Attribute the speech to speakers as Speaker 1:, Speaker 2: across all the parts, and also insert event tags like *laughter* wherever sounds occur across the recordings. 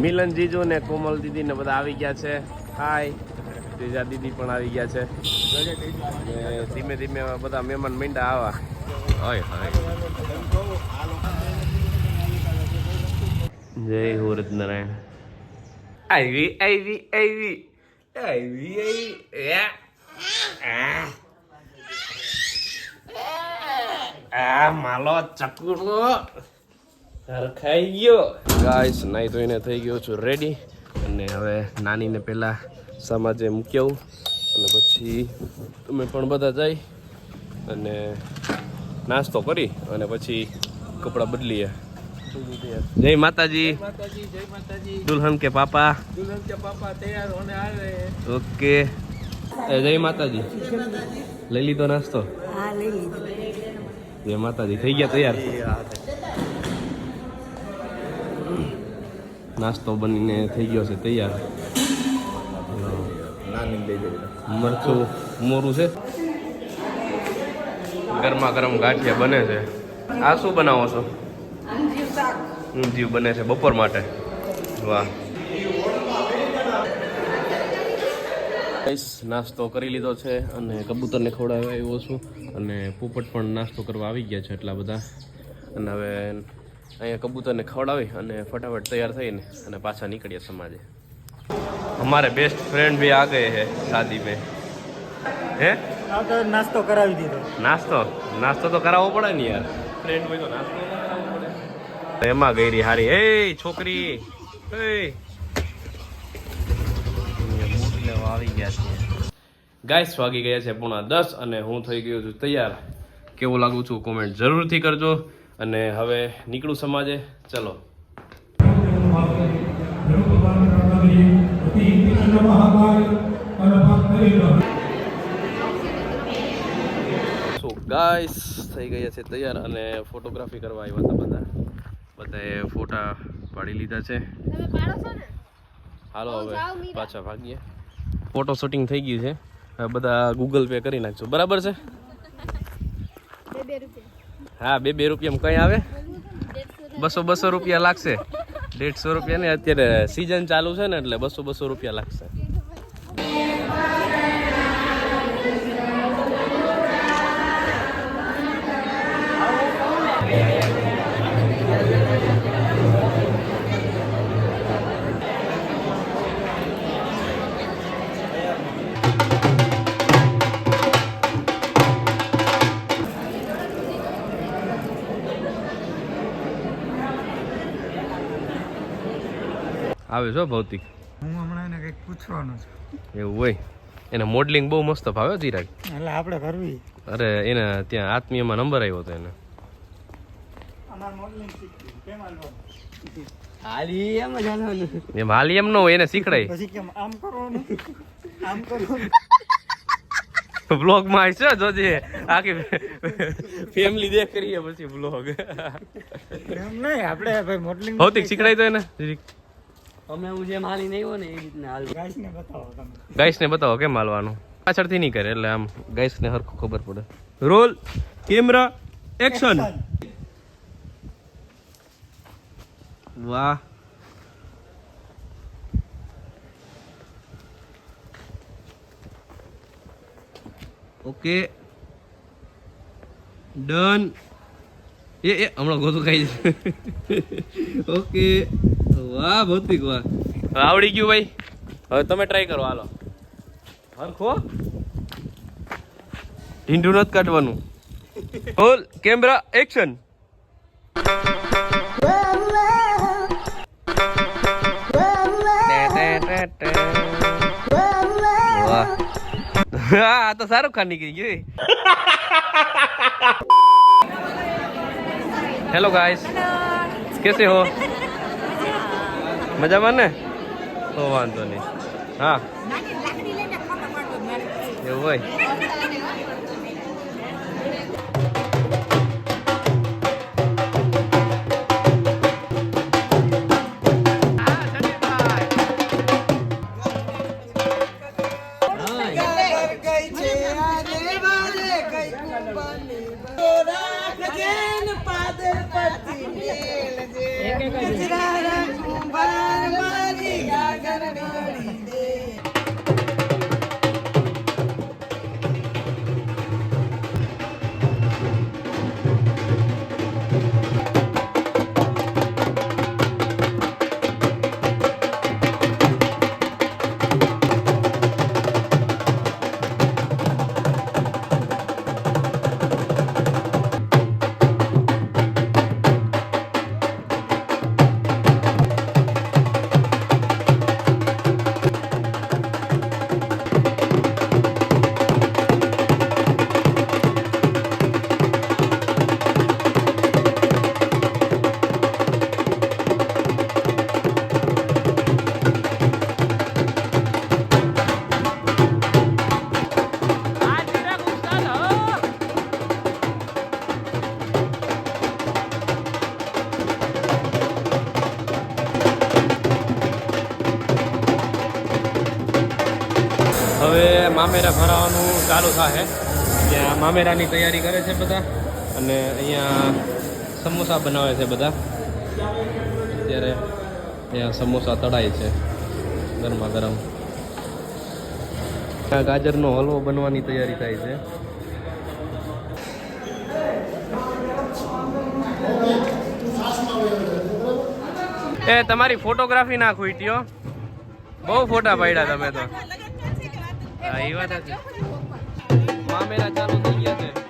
Speaker 1: મિલન જીજુ ને કોમલ દીદી ને બધા આવી ગયા છે. હાય તેજા દીદી પણ આવી ગયા છે. ધીમે ધીમે બધા મહેમાન મીંડા આવા. હોય હોય. જય હુરત નારાયણ. આવી આવી આવી. આવી આવી. આ. આ માલો ચકડો ખાઈ ગયો. ગાઈસ નાઈ ધોઈને થઈ ગયો છું રેડી અને હવે નાનીને પહેલાં સમાજે મૂક્યું. અને પછી તમે પણ બધા જાય. અને નાસ્તો કરી અને પછી કપડાં બદલીએ. જય માતાજી. દુલ્હન કે પાપા.
Speaker 2: દુલ્હન કે પાપા તૈયાર હોને આ
Speaker 1: ઓકે. જય માતાજી. લઈ લીધો નાસ્તો?
Speaker 3: હા લઈ લીધો.
Speaker 1: જય માતાજી. થઈ ગયા તૈયાર? નાસ્તો બનીને થઈ ગયો છે તૈયાર. મરચું મોરું છે. ગરમા ગરમ ગાંઠિયા બને છે. આ શું બનાવો છો? ઊંધિયું બને છે બપોર માટે. વાહ. નાસ્તો કરી લીધો છે અને કબૂતરને ખવડાવ્યો આવ્યો છું. અને પોપટ પણ નાસ્તો કરવા આવી ગયા છે એટલા બધા. અને હવે અહીંયા કબૂતરને ખવડાવી અને ફટાફટ તૈયાર થઈને અને પાછા નીકળ્યા સમાજે. અમારે બેસ્ટ ફ્રેન્ડ બી આ ગયે હે શાદી મેં હે
Speaker 2: નાસ્તો કરાવી દીધો.
Speaker 1: નાસ્તો? નાસ્તો તો કરાવવો પડે ને યાર. ફ્રેન્ડ હોય તો નાસ્તો એમાં ગઈ રહી હારી. એ છોકરી. એ આવી ગયા છે ગાઈસ વાગી ગયા છે પોણા દસ અને હું થઈ ગયો છું તૈયાર. કેવું લાગુ છું? કોમેન્ટ જરૂરથી કરજો. અને હવે નીકળું સમાજે. ચલો. સો ગાઈસ થઈ ગયા છે તૈયાર અને ફોટોગ્રાફી કરવા આવ્યા હતા બધા. બધાએ ફોટા પાડી લીધા છે. હાલો હવે પાછા ભાગીએ. ફોટો શૂટિંગ થઈ ગયું છે. હવે બધા ગૂગલ પે કરી નાખજો. બરાબર છે?
Speaker 4: બે રૂપિયા.
Speaker 1: હા બે બે રૂપિયામાં કઈ આવે? બસો બસો રૂપિયા લાગશે. *laughs* દેડસો રૂપિયા ને અત્યારે સિઝન ચાલુ છે ને એટલે બસો બસો રૂપિયા લાગશે. આવે છો ભૌતિક.
Speaker 2: હું હમણાં એને કંઈક પૂછવાનું છું.
Speaker 1: એવું હોય. એને મોડલિંગ બહુ મસ્ત ભાવે ચિરાગ.
Speaker 2: એટલે આપણે કરવી.
Speaker 1: અરે એને ત્યાં આત્મીયમાં નંબર આવ્યો હતો એને.
Speaker 2: અમાર મોડલિંગ શીખવી. કેમ હાલવાનું?
Speaker 3: હાલી એમ
Speaker 1: હાલી એમ ન હોય એને શીખડાય.
Speaker 2: પછી કેમ આમ કરવાનું? આમ કરવાનું?
Speaker 1: બ્લોગમાં આવશે જોજે. આખી ફેમિલી દેખ કરીએ પછી બ્લોગ
Speaker 2: એમ નહીં આપણે ભાઈ મોડલિંગ
Speaker 1: ભૌતિક શીખડાય તો એને
Speaker 3: અમે હું જેમ હાલી નહીં હોય ને એ રીતના હાલ.
Speaker 2: ગાઈસને બતાવો તમે.
Speaker 1: ગાઈસ ને બતાવો કેમ હાલવાનું? પાછળથી નહીં કરે એટલે આમ ગાઈસ ને હરખું ખબર પડે. Roll camera action. વાહ. ઓકે. ડન. એ એ હમણાં ગોતું ખાઈ *laughs* ઓકે. વાહ ભૌતિક વાહ. આવડી ગયું ભાઈ. હવે તમે ટ્રાય કરો હાલો. હરખો. ઢીંઢું નથી કાઢવાનું. હોલ કેમેરા એક્શન વાહ. આ તો શાહરુખ ખાન નીકળી ગયું હેલો ગાઈસ *laughs* કેસે હો? મજામાં ને? તો વાંધો નહીં. હા. એવું હોય. મામેરા ભરાવાનું ચાલુ થાય ત્યાં મામેરાની તૈયારી કરે છે બધા અને અહીંયા સમોસા બનાવે છે બધા. અત્યારે અહીંયા સમોસા તળાય છે ગરમા ગરમ. ત્યાં ગાજરનો હલવો બનવાની તૈયારી થાય છે. એ, તમારી ફોટોગ્રાફી ના ખૂટ્યો બહુ ફોટા પાડ્યા તમે તો. હા એ વાત મામેરા ચાલુ થઈ ગયા છે.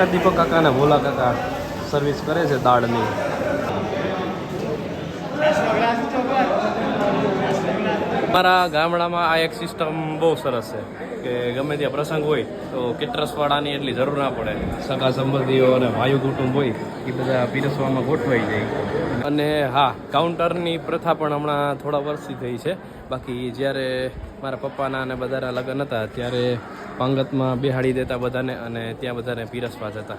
Speaker 1: આ દીપક કાકા ને ભોલા કાકા સર્વિસ કરે છે દાળની. મારા ગામડામાં આ એક સિસ્ટમ બહુ સરસ છે કે ગમે ત્યાં પ્રસંગ હોય તો કેટરસવાળાની એટલી જરૂર ના પડે. સગા સંબંધીઓ અને વાયુ કુટુંબ હોય, એ બધા પીરસવામાં ગોઠવાઈ જાય. અને હા, કાઉન્ટરની પ્રથા પણ હમણાં થોડા વર્ષથી થઈ છે. બાકી જ્યારે મારા પપ્પાના અને બધાના લગ્ન હતા, ત્યારે પાંગતમાં બેહાડી દેતા બધાને અને ત્યાં બધાને પીરસવા જતા.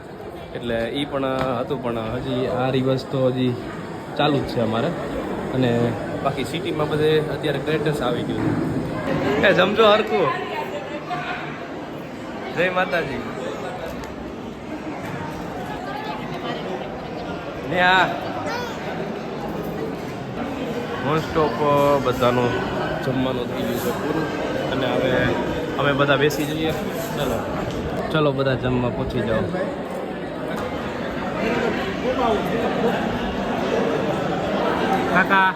Speaker 1: એટલે એ પણ હતું, પણ હજી આ રિવાજ તો હજી ચાલુ જ છે અમારે. અને બાકી સિટીમાં બધે અત્યારે ગ્રેટસ આવી ગયું છે. એ જમજો હરકું જય માતાજી. ને આ નોનસ્ટોપ બધાનું જમવાનું થઈ ગયું છે પૂરું. અને હવે અમે બધા બેસી જઈએ. ચલો. ચલો બધા જમવા પહોંચી જાઓ. કાકા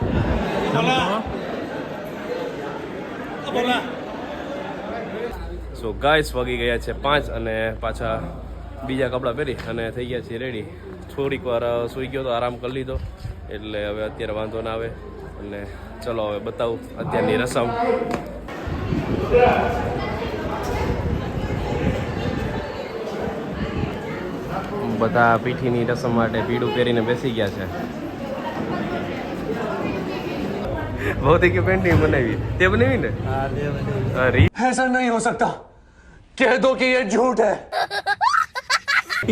Speaker 1: સો ગાઈસ વાગી ગયા છે પાંચ અને પાછા બીજા કપડાં પહેરી અને થઈ ગયા છીએ રેડી થોડીક વાર સૂઈ ગયો તો આરામ કરી લીધો. એટલે હવે અત્યારે વાંધો ના આવે. અને ચલો હવે બતાવું અત્યારની રસમ બધા પીઠીની રસમ માટે પીળું પહેરીને બેસી ગયા છે ભૌતિક પેન્ટિંગ બનાવી તે બનાવી ને અરે
Speaker 5: ऐसा नहीं हो सकता कह दो कि ये झूठ है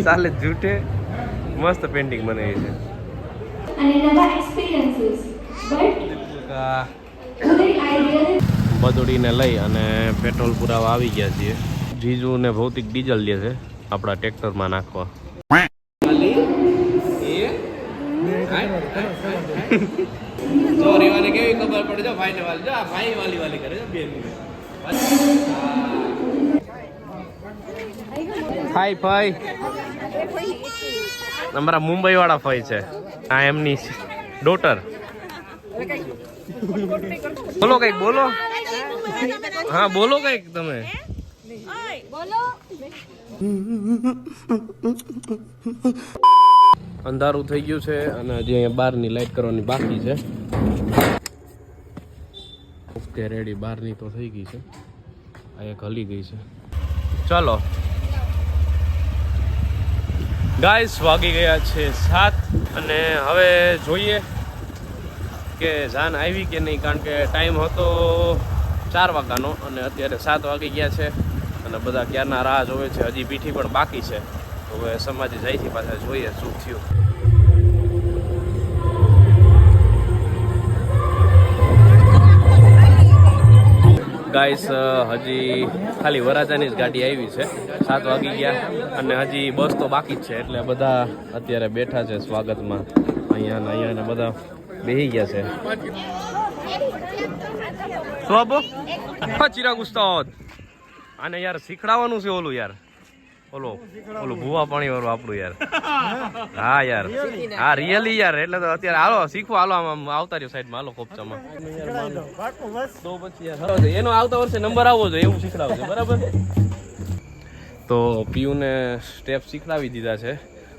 Speaker 1: ચાલે જૂઠે મસ્ત પેન્ટિંગ બનાવી છે
Speaker 6: અને નવા એક્સપિરિયન્સીસ
Speaker 1: બદોડીને લઈ અને પેટ્રોલ પુરાવા આવી ગયા છીએ. જીજુ ને ભૌતિક ડીઝલ લે છે આપણા ટ્રેક્ટરમાં નાખવા. જો રેવાને કેવી ખબર પડે? જો ભાઈ ને વાલી જો આ ભાઈ વાલી વાલી કરે છે બેન હાય ભાઈ અમારા મુંબઈ વાળા ફાઈ છે. આ એમની ડોટર. બોલો કંઈક, બોલો. હા, બોલો કંઈક તમે. અંધારું થઈ ગયું છે અને હજી અહીંયા બહારની લાઈટ કરવાની બાકી છે. ઓકે રેડી બહારની તો થઈ ગઈ છે. આ એક હલી ગઈ છે. ચાલો. ગાઈસ વાગી ગયા છે સાત અને હવે જોઈએ કે જાન આવી કે નહીં? કારણ કે ટાઈમ હતો ચાર વાગ્યાનો અને અત્યારે સાત વાગી ગયા છે અને બધા ક્યારના રાહ જોવે છે, હજી પીઠી પણ બાકી છે. તો હવે સમાજે છે પાછા જોઈએ શું થયું. ગાઈસ હજી ખાલી વરાજાની જ ગાડી આવી છે. સાત વાગી ગયા અને હજી બસ તો બાકી જ છે. એટલે બધા અત્યારે બેઠા છે સ્વાગતમાં. અહીંયા અહીંયા બધા બેસી ગયા છે. શું આપો? ચિરાગ ઉસ્તાદ. આને યાર શીખડાવવાનું છે ઓલું યાર. ઓલો, ઓલું ભૂવા પાણી વાળું આપણું યાર. હા યાર. હા રિયલી યાર. એટલે તો અત્યારે હાલો, શીખવા. હાલો, આમ આવતા રહ્યો સાઈડમાં. હાલો, કોપચામાં. એનો આવતા વર્ષે નંબર આવવો જોઈએ, એવું શીખડાવજો. બરાબર? તો પીયુને સ્ટેપ શીખડાવી દીધા છે.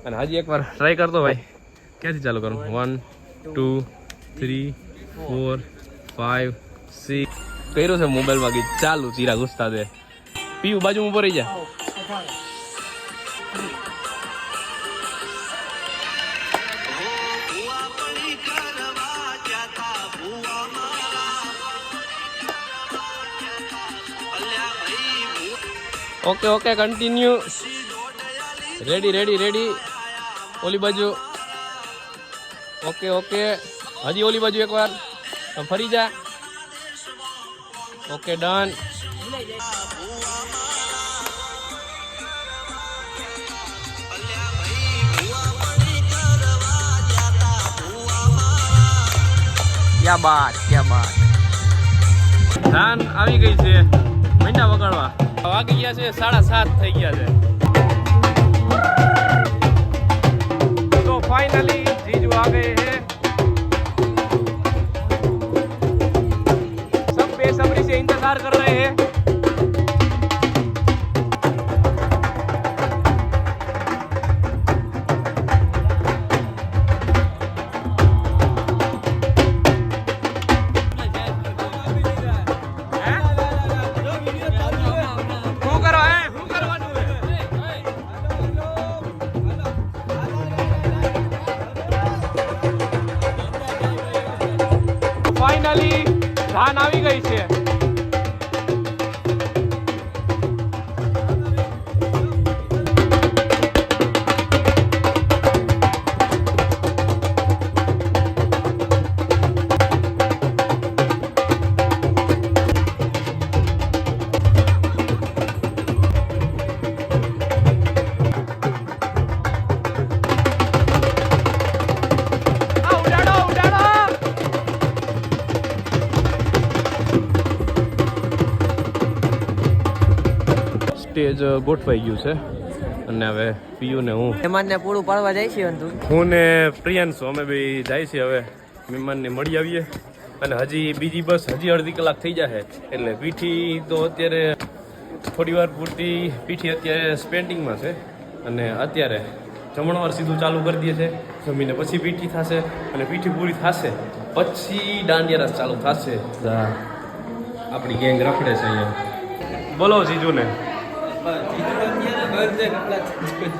Speaker 1: અને હજી એકવાર ટ્રાય કરતો ભાઈ. ક્યાંથી ચાલુ કરું? One two three four five six કર્યો છે મોબાઈલમાં ગીત ચાલુ ચીરા ગુસ્તા દે. પીયુ બાજુ ઊભો રહી જા. Okay okay continue ready ready ready ઓલી બાજુ. Okay okay. હજી ઓલી બાજુ એકવાર. ફરી જા. Okay done.
Speaker 3: ક્યાં બાત ક્યાં બાત.
Speaker 1: ધાન આવી ગઈ છે. મહિના વગાડવા. વાગી ગયા છે સાડા સાત થઈ ગયા છે. તો ફાઇનલી आ गए हैं सब बेसब्री से इंतजार कर रहे हैं સ્ટેજ ગોઠવાઈ ગયું છે. અને હવે પીયુ ને હું
Speaker 3: મહેમાનને પૂરું પાડવા જાય છે અંતુ
Speaker 1: હું ને પ્રિયાંશુ અમે બી જાય છે હવે મહેમાનને મળી આવીએ. અને હજી બીજી બસ હજી અડધી કલાક થઈ જશે એટલે પીઠી તો અત્યારે થોડી વાર પૂરતી પીઠી અત્યારે સ્પેન્ડિંગમાં છે. અને અત્યારે જમણવાર સીધું ચાલુ કરી દે છે. જમીને પછી પીઠી થશે અને પીઠી પૂરી થશે. પછી દાંડિયા રસ ચાલુ થશે. આપણી ગેંગ રખડે છે અહીંયા. બોલો જીજુને.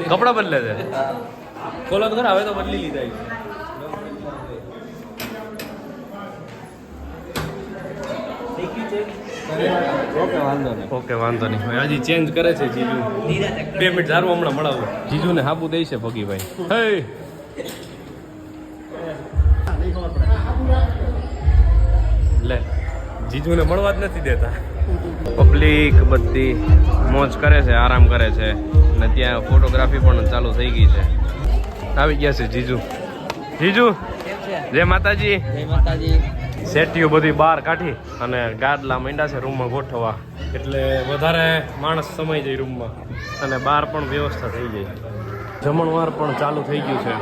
Speaker 1: કપડા બદલે છે? કોલો તો ખરા હવે તો બદલી લીધા ઓકે વાંધો નહીં. હજી ચેન્જ કરે છે જીજુ. બે મિનિટ ધારું હમણાં મળાવું. જીજુને હાબુ દઈ છે ભગીભાઈ. હે! લે જીજુને મળવા જ નથી દેતા. પબ્લિક બધી મોજ કરે છે આરામ કરે છે અને ત્યાં ફોટોગ્રાફી પણ ચાલુ થઈ ગઈ છે. આવી ગયા છે જીજુ. જીજુ જય માતાજી.
Speaker 3: જય માતાજી.
Speaker 1: સેટીઓ બધી બહાર કાઢી અને ગાદલા માંડ્યા છે રૂમમાં ગોઠવવા. એટલે વધારે માણસ સમાઈ જાય રૂમમાં. અને બહાર પણ વ્યવસ્થા થઈ જાય જમણવાર પણ ચાલુ થઈ ગયું છે.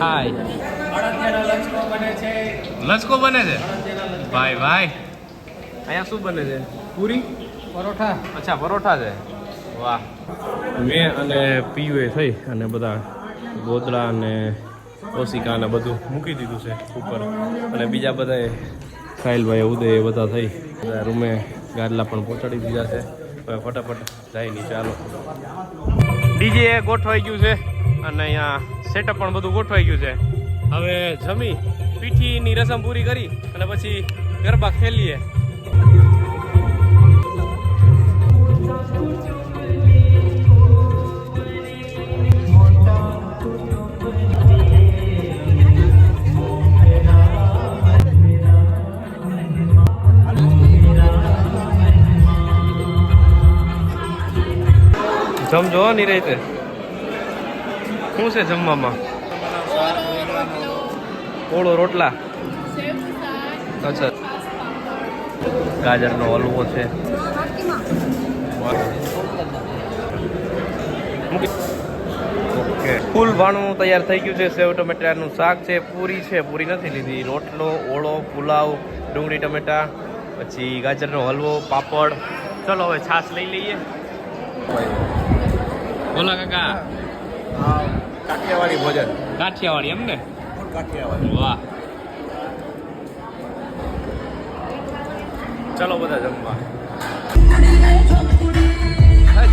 Speaker 1: હાય લચકો બને છે. ભાઈ ભાઈ. અહીંયા શું બને છે? પૂરી?
Speaker 2: પરોઠા.
Speaker 1: અચ્છા પરોઠા છે. વાહ. મેં અને પીયુએ થઈ અને બધા ગોદડા અને ઓશિકા ને બધું મૂકી દીધું છે ઉપર. અને બીજા બધાએ સાહિલભાઈ ઉદય એ બધા થઈ. બધા રૂમે ગાદલા પણ પહોંચાડી દીધા છે. હવે ફટાફટ જાય નહીં ચાલો ડીજે ગોઠવાઈ ગયું છે અને અહીંયા સેટઅપ પણ બધું ગોઠવાઈ ગયું છે. હવે જમી, પીઠીની રસમ પૂરી કરી અને પછી ગરબા ખેલીએ. જમજો ની રીતે શું છે જમવામાં? ઓળો રોટલા? અચ્છા. ગાજરનો હલવો છે. ઓકે. ફૂલ ભાણું તૈયાર થઈ ગયું છે સેવ ટમેટાનું શાક છે. પૂરી છે પૂરી નથી લીધી. રોટલો ઓળો પુલાવ ડુંગળી ટમેટા પછી ગાજરનો હલવો પાપડ. ચલો હવે છાશ લઈ લઈએ. બોલા કાકા.
Speaker 2: કાઠિયાવાડી ભોજન.
Speaker 1: કાઠિયાવાડી એમ ને?
Speaker 2: કાઠિયાવાડી
Speaker 1: વાહ. ચલો બધા જમવા.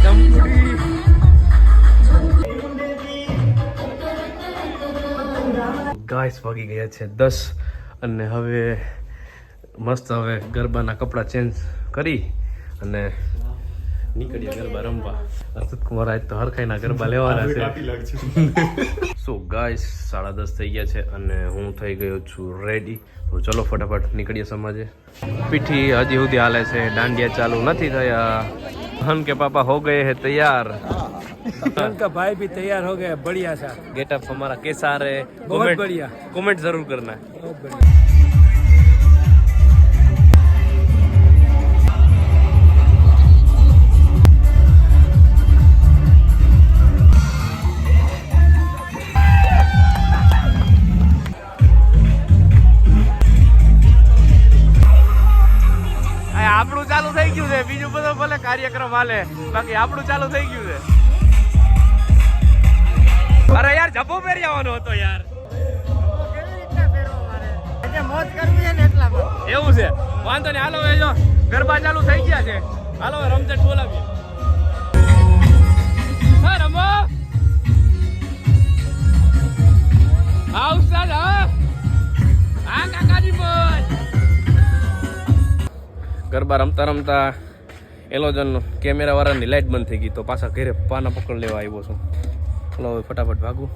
Speaker 1: જમપુડી ગાઈસ વાગી ગયા છે દસ અને હવે મસ્ત હવે ગરબાના કપડાં ચેન્જ કરી અને નીકળ્યા ગરબા રમવા. અસત કુમાર આજ તો હરખાઈના ગરબા લેવાના છે. સો ગાઈસ સાડા દસ થઈ ગયા છે અને હું થઈ ગયો છું રેડી તો ચલો ફટાફટ નીકળીએ સમાજે. પીઠી હજી સુધી હાલે છે. દાંડિયા ચાલુ નથી થયા. હન કે પાપા હો ગયે હે તૈયાર.
Speaker 2: उनका भाई भी तैयार हो गया बढ़िया सा
Speaker 1: गेटअप हमारा कैसा रहे
Speaker 2: बहुत बढ़िया
Speaker 1: कमेंट जरूर करना है
Speaker 2: बहुत बढ़िया
Speaker 1: કાર્યક્રમ હાલે. બાકી આપણું ચાલુ થઈ ગયું છે. અરે યાર જબ્બો પહેરી આવવાનો હતો યાર. એવું છે. વાંધો નહીં. હાલો જો, ગરબા ચાલુ થઈ ગયા છે. હાલો રમઝટ બોલાવીએ હા, રમો. હા હા. હા, કાકાજી બોલ. ગરબા રમતા રમતા એલોજન કેમેરા વાળાની લાઈટ બંધ થઈ ગઈ તો પાછા ઘરે પાના પકડ લેવા આવ્યો છું. ચલો હવે ફટાફટ ભાગું.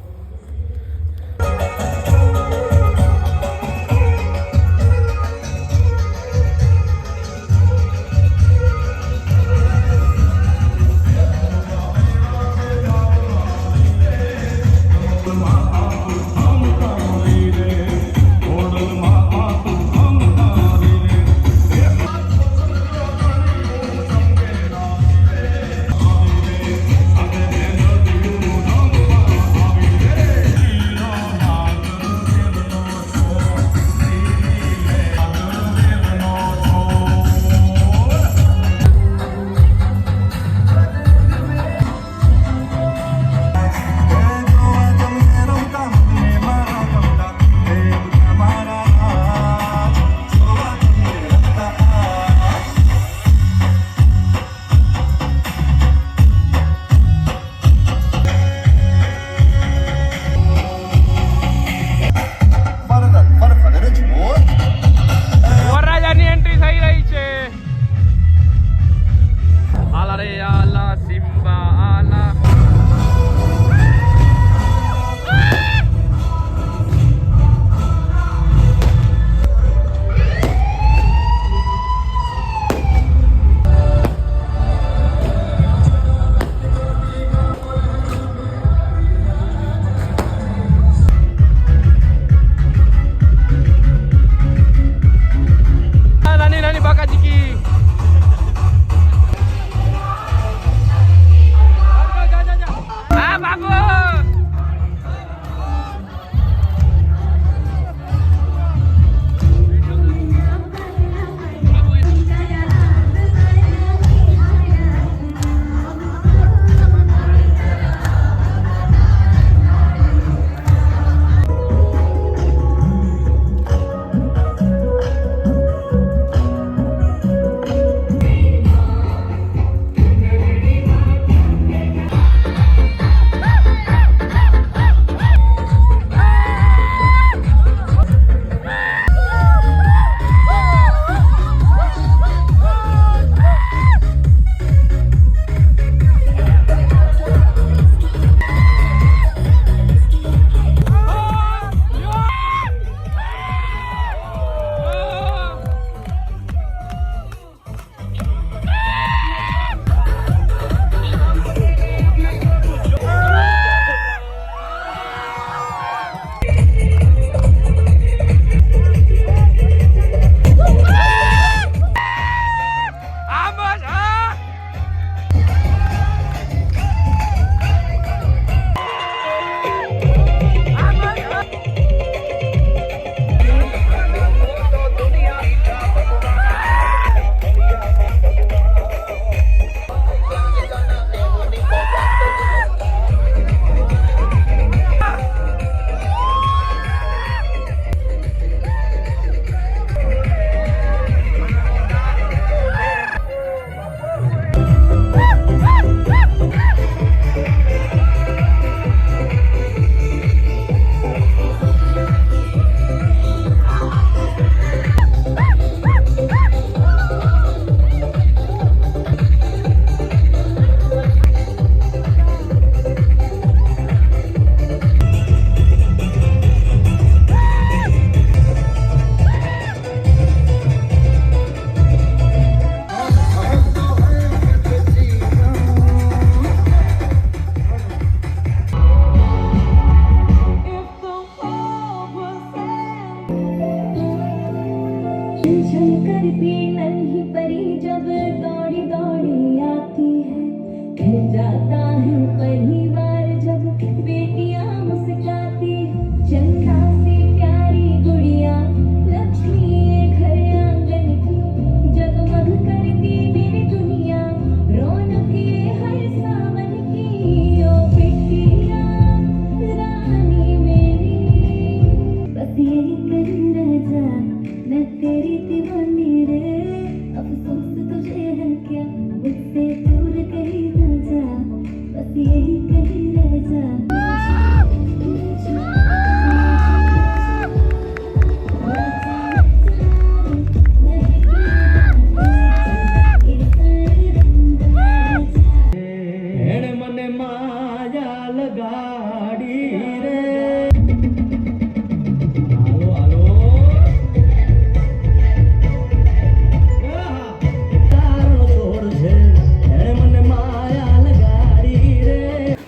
Speaker 3: శంకరి పీ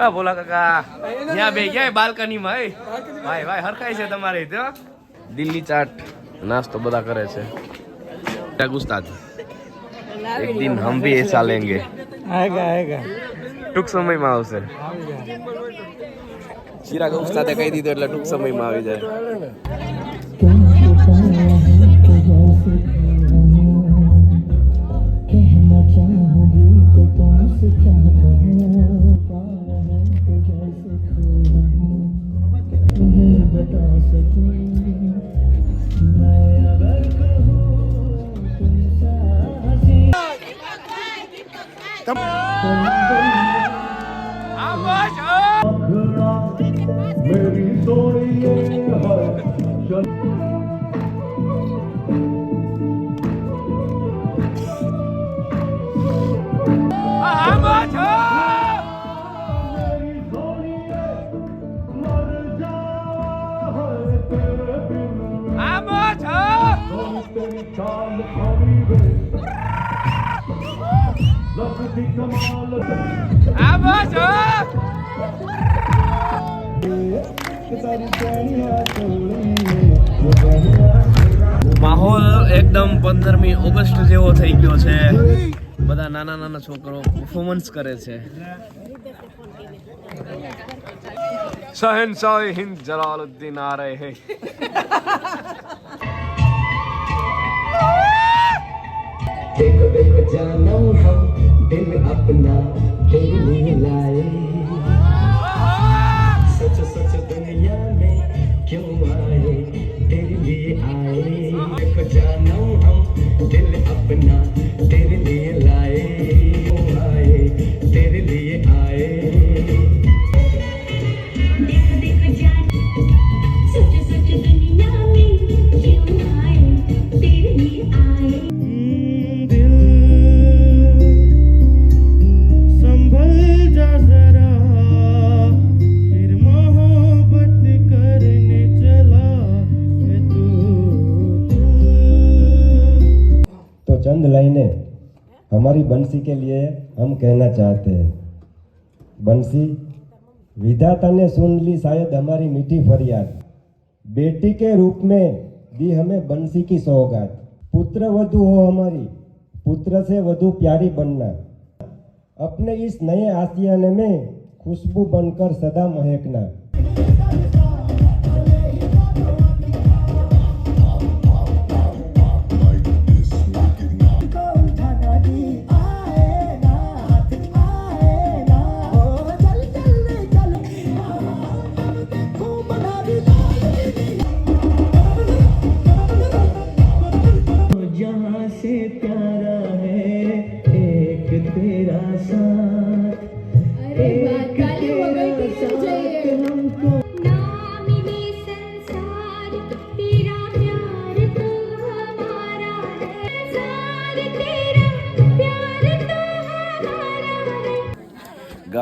Speaker 1: હા ભોલા કાકા. જ્યાં બે ગયા બાલ્કની માં ભાઈ ભાઈ હરખાય છે તમારે તો. દિલ્હી ચાટ નાસ્તો બધા કરે છે. ગુસ્તાદ એક દિન હમ ભી એસા લેંગે
Speaker 2: આएगा આएगा
Speaker 1: ટૂંક સમયમાં આવશે. ચિરાગ ઉસ્તાદે કહી દીધો એટલે ટૂંક સમયમાં આવી જાય.
Speaker 5: Come on. लगती कमाल तेरी बहनिया
Speaker 1: માહોલ એકદમ પંદરમી ઓગસ્ટ જેવો થઈ ગયો છે બધા નાના નાના છોકરો પરફોર્મન્સ કરે છે શહેનશાહ હિન્દ જલાલુદ્દીન આ રહે હે
Speaker 3: देखो देखो जानम हम दिल अपना तेरे लिए लाए सच सच दुनिया में क्यों आए तेरे लिए आए देखो जानम हम दिल अपना तेरे लिए लाए
Speaker 7: हमारी बंसी के लिए हम कहना चाहते हैं। बंसी, विधाता ने सुन ली शायद हमारी मीठी फरियाद। बेटी के रूप में दी हमें बंसी की सौगात। पुत्र वधु हो हमारी, पुत्र से वधु प्यारी बनना। अपने इस नए आसियाने में खुशबू बनकर सदा महकना।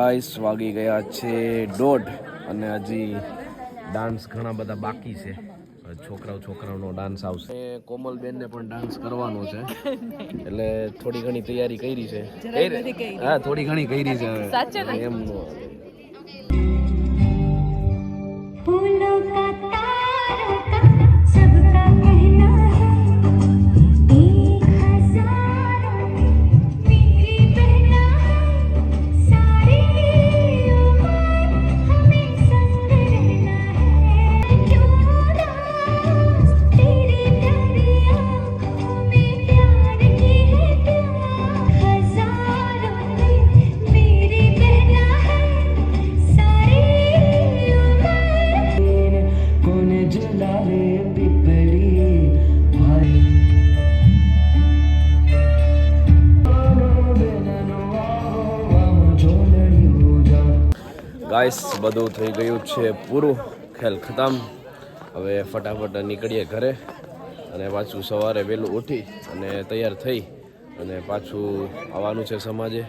Speaker 1: ગાઈસ વાગી ગયા છે દોઢ. અને હજી ડાન્સ ઘણા બધા બાકી છે. છોકરાઓ છોકરાઓનો ડાન્સ આવશે. કોમલબેનને પણ ડાન્સ કરવાનો છે. *laughs* એટલે થોડી ઘણી તૈયારી કરી છે. હા થોડી ઘણી કરી છે હવે. બધું થઈ ગયું છે પૂરું. ખેલ ખતમ. હવે ફટાફટ નીકળીએ ઘરે અને પાછું સવારે વહેલું ઉઠી અને તૈયાર થઈ અને પાછું આવવાનું છે સમાજે.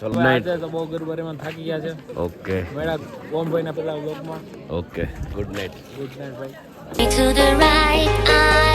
Speaker 1: ચલો. નાઈટ
Speaker 8: તો બહુ ગરબારીમાં થાકી ગયા છે.
Speaker 1: ઓકે.
Speaker 8: મેળા ઓમભાઈના પેલા બ્લોગમાં
Speaker 1: okay. Good night
Speaker 8: good night ભાઈ